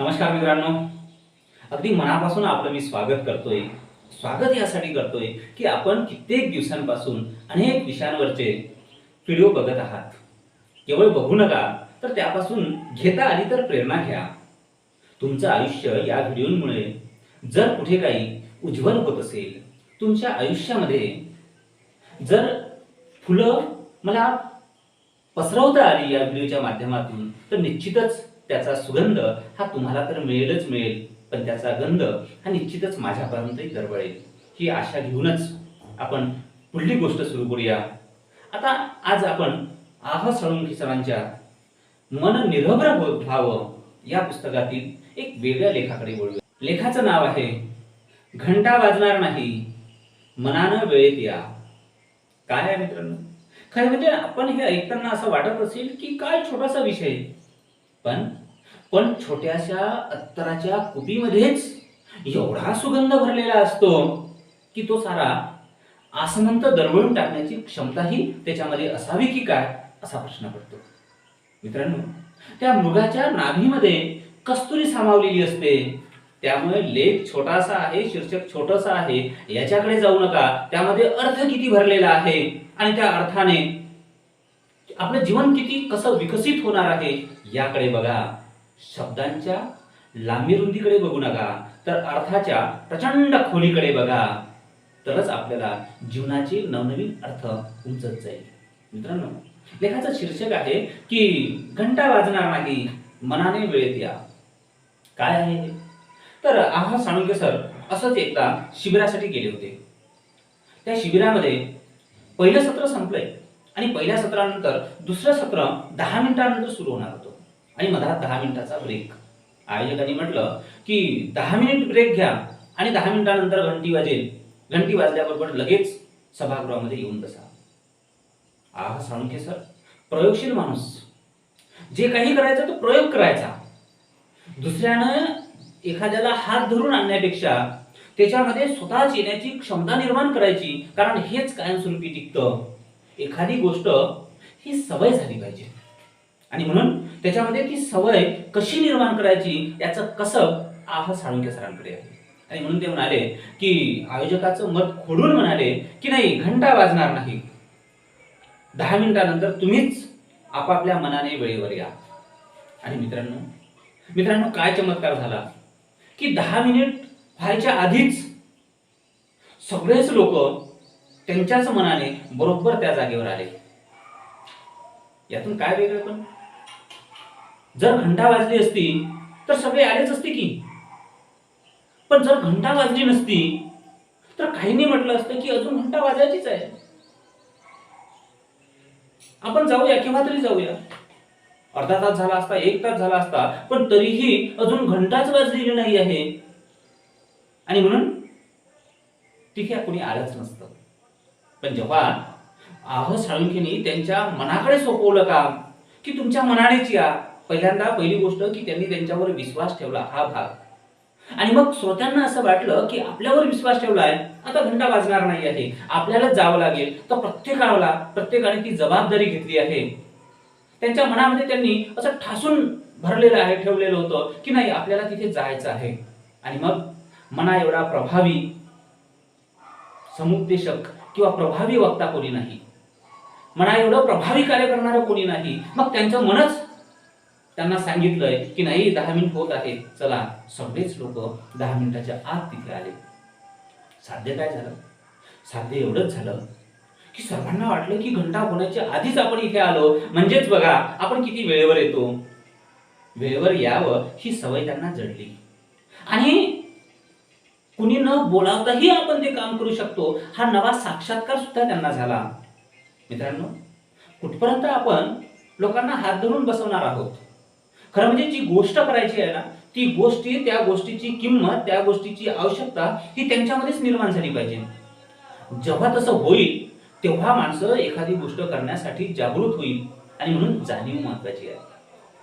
नमस्कार मित्रांनो. अगदी मनापासून आपलं मी स्वागत करतोय. स्वागत यासाठी करतोय की आपण कित्येक दिवसांपासून अनेक विषयांवरचे व्हिडिओ बघत आहात. केवळ बघू नका तर त्यापासून घेता आली तर प्रेरणा घ्या. तुमचं आयुष्य या व्हिडिओमुळे जर कुठे काही उज्ज्वल होत असेल तुमच्या आयुष्यामध्ये जर फुलं मला पसरवता आली या व्हिडिओच्या माध्यमातून तर निश्चितच त्याचा सुगंध हा तुम्हाला तर मिळेलच मिळेल पण त्याचा गंध हा निश्चितच माझ्यापर्यंतही दरवळेल ही आशा घेऊनच आपण पुढली गोष्ट सुरू करूया. आता आज आपण आह साळुंखे सरांच्या मन निरभ्र हो- व्हावं या पुस्तकातील एक वेगळ्या लेखाकडे बोलूया लेखाचं नाव आहे घंटा वाजणार नाही मनानं वेळेत या. काय आहे मित्रांनो? खरं म्हणजे आपण हे ऐकताना असं वाटत असेल की काय छोटासा विषय पण पण छोट्याशा अत्तराच्या कुपीमध्येच एवढा सुगंध भरलेला असतो की तो सारा आसमंत दरवळून टाकण्याची क्षमताही त्याच्यामध्ये असावी की काय असा प्रश्न पडतो. मित्रांनो त्या मृगाच्या नाभीमध्ये कस्तुरी सामावलेली असते. त्यामुळे लेख छोटासा आहे शीर्षक छोटसा आहे याच्याकडे जाऊ नका. त्यामध्ये अर्थ किती भरलेला आहे आणि त्या अर्थाने आपलं जीवन किती कसं विकसित होणार आहे याकडे बघा. शब्दांच्या लांबी रुंदीकडे बघू नका तर अर्थाच्या प्रचंड खोलीकडे बघा तरच आपल्याला जीवनाचे नवनवीन अर्थ उमजत जाईल. मित्रांनो लेखाचं शीर्षक आहे की घंटा वाजणार नाही मनाने वेळेत या काय आहे तर आहा साळुंके सर असंच एकदा शिबिरासाठी गेले होते. त्या शिबिरामध्ये पहिलं सत्र संपलंय आणि पहिल्या सत्रानंतर दुसरं सत्र दहा मिनिटानंतर सुरू होणार होतं. आणि मधात दहा मिनिटाचा ब्रेक आयोजकांनी म्हटलं की दहा मिनिट ब्रेक घ्या आणि दहा मिनिटानंतर घंटी वाजेल. घंटी वाजल्याबरोबर लगेच सभागृहामध्ये येऊन बसा. आह साळुंके सर प्रयोगशील माणूस. जे काही करायचं तो प्रयोग करायचा. दुसऱ्यानं एखाद्याला हात धरून आणण्यापेक्षा त्याच्यामध्ये स्वतःच येण्याची क्षमता निर्माण करायची कारण हेच कायमस्वरूपी टिकतं. एखादी गोष्ट ही सवय झाली पाहिजे. आणि म्हणून त्याच्यामध्ये ती सवय कशी निर्माण करायची याचं कसं आह साळुंके सरांकडे आहे. आणि म्हणून ते म्हणाले की आयोजकाचं मत खोडून म्हणाले की नाही घंटा वाजणार नाही. दहा मिनिटानंतर तुम्हीच आपापल्या मनाने वेळेवर या. आणि मित्रांनो मित्रांनो काय चमत्कार झाला? की दहा मिनिट व्हायच्या आधीच सगळेच लोक त्यांच्याच मनाने बरोबर त्या जागेवर आले. यातून काय वेगळं पण? जर घंटा वाजली असती तर सगळे आलेच असते की? पण जर घंटा वाजली नसती तर काहींनी म्हटलं असतं की अजून घंटा वाजायचीच आहे. आपण जाऊया केव्हा तरी जाऊया. अर्धा तास झाला असता एक तास झाला असता पण तरीही अजून घंटाच वाजलेली नाही आहे. आणि म्हणून ठीक आहे कोणी आलंच नसतं. पण जेव्हा आह साळुंखेनी त्यांच्या मनाकडे सोपवलं का की तुमच्या मनानेच या पहिल्यांदा पहिली गोष्ट की त्यांनी त्यांच्यावर विश्वास ठेवला हा भाग. आणि मग श्रोत्यांना असं वाटलं की आपल्यावर विश्वास ठेवला आहे आता घंटा वाजणार नाही आहे. आपल्याला जावं लागेल. तर प्रत्येकाला प्रत्येकाने ती जबाबदारी घेतली आहे. त्यांच्या मनामध्ये त्यांनी असं ठासून भरलेलं आहे ठेवलेलं होतं की नाही आपल्याला तिथे जायचं आहे. आणि मग मना एवढा प्रभावी समुपदेशक किंवा प्रभावी वक्ता कोणी नाही. मना एवढं प्रभावी कार्य करणारं कोणी नाही. मग त्यांचं मनच त्यांना सांगितलंय की नाही दहा मिनिट होत आहे चला सगळेच लोक दहा मिनिटाच्या आत तिथे आले. साध्य काय झालं? साध्य एवढंच झालं की सर्वांना वाटलं की घंटा होण्याच्या आधीच आपण इथे आलो. म्हणजेच बघा आपण किती वेळेवर येतो? वेळेवर यावं ही सवय त्यांना जडली. आणि कुणी न बोलावताही आपण ते काम करू शकतो. हा नवा साक्षात्कार सुद्धा त्यांना झाला. मित्रांनो कुठपर्यंत आपण लोकांना हात धरून बसवणार आहोत? खरं म्हणजे जी गोष्ट करायची आहे ना ती गोष्टी त्या गोष्टीची किंमत त्या गोष्टीची आवश्यकता ही त्यांच्यामध्येच निर्माण झाली पाहिजे. जेव्हा तसं होईल तेव्हा माणसं एखादी गोष्ट करण्यासाठी जागृत होईल आणि म्हणून जाणीव महत्वाची आहे.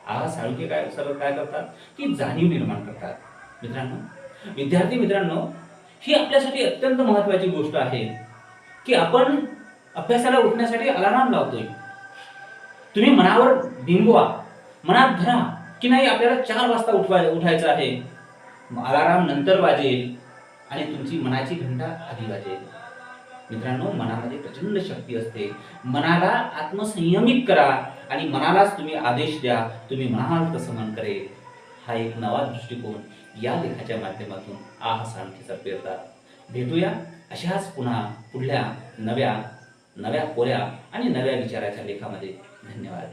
आज साळुके काय सरळ काय करतात? की जाणीव निर्माण करतात. मित्रांनो विद्यार्थी मित्रांनो ही आपल्यासाठी अत्यंत महत्वाची गोष्ट आहे की आपण अभ्यासाला उठण्यासाठी अलाराम लावतोय. तुम्ही मनावर बिंबवा मनात धरा. की नाही आपल्याला चार वाजता उठवाय उठायचं आहे. अलाराम नंतर वाजेल आणि तुमची मनाची घंटा आधी वाजेल. मित्रांनो मनामध्ये प्रचंड शक्ती असते. मनाला आत्मसंयमित करा आणि मनालाच तुम्ही आदेश द्या. तुम्ही म्हणाल तसं मन करेल. हा एक नवा दृष्टिकोन या लेखाच्या माध्यमातून आह सांगतीचा पेरतात भेटूया अशाच पुन्हा पुढल्या नव्या नव्या कोऱ्या आणि नव्या विचाराच्या लेखामध्ये. धन्यवाद.